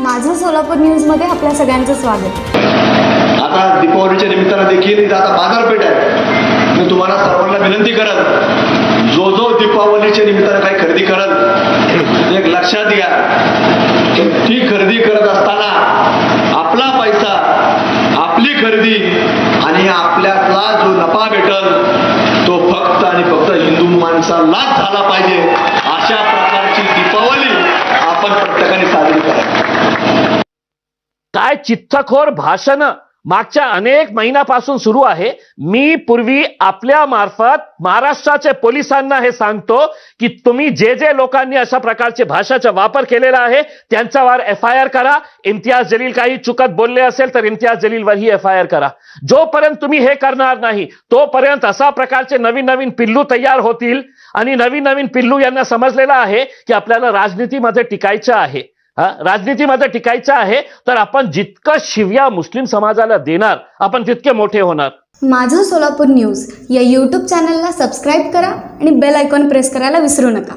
माझं सोलापूर न्यूजमध्ये आपल्या सगळ्यांचं स्वागत. आता दीपावलीच्या निमित्तानं देखील इथं आता बाजारपेठ आहे. मी तुम्हाला सर्वांना विनंती करत जो जो दीपावलीच्या निमित्तानं काही खरेदी करत एक लक्षात घ्या. की ती खरेदी करत असताना आपला पैसा आपली खरेदी आणि आपल्यातला जो नफा भेटल तो फक्त आणि फक्त हिंदू माणसालाच झाला पाहिजे. अशा आपण प्रत्येकाने साजरी करा. काय चित्तखोर भाषण मागच्या अनेक महिन्यापासून सुरू आहे. मी पूर्वी आपल्या मार्फत महाराष्ट्राच्या पोलिसांना हे सांगतो की तुम्ही जे जे लोकांनी अशा प्रकारचे भाषाचा वापर केलेला आहे त्यांच्यावर एफ आय आर करा. इम्तियाज जलील काही चुकत बोलले असेल तर इम्तियाज जलीलवरही एफ आय आर करा. जोपर्यंत तुम्ही हे करणार नाही तोपर्यंत अशा प्रकारचे नवीन नवीन पिल्लू तयार होतील. आणि नवीन नवीन पिल्लू यांना समजलेलं आहे की आपल्याला राजनीतीमध्ये टिकायचं आहे. राजनीतीमध्ये टिकायचं आहे तर आपण जितकं शिव्या मुस्लिम समाजाला देणार आपण तितके मोठे होणार. माझं सोलापूर न्यूज या यूट्यूब चॅनलला सबस्क्राईब करा आणि बेल आयकॉन प्रेस करायला विसरू नका.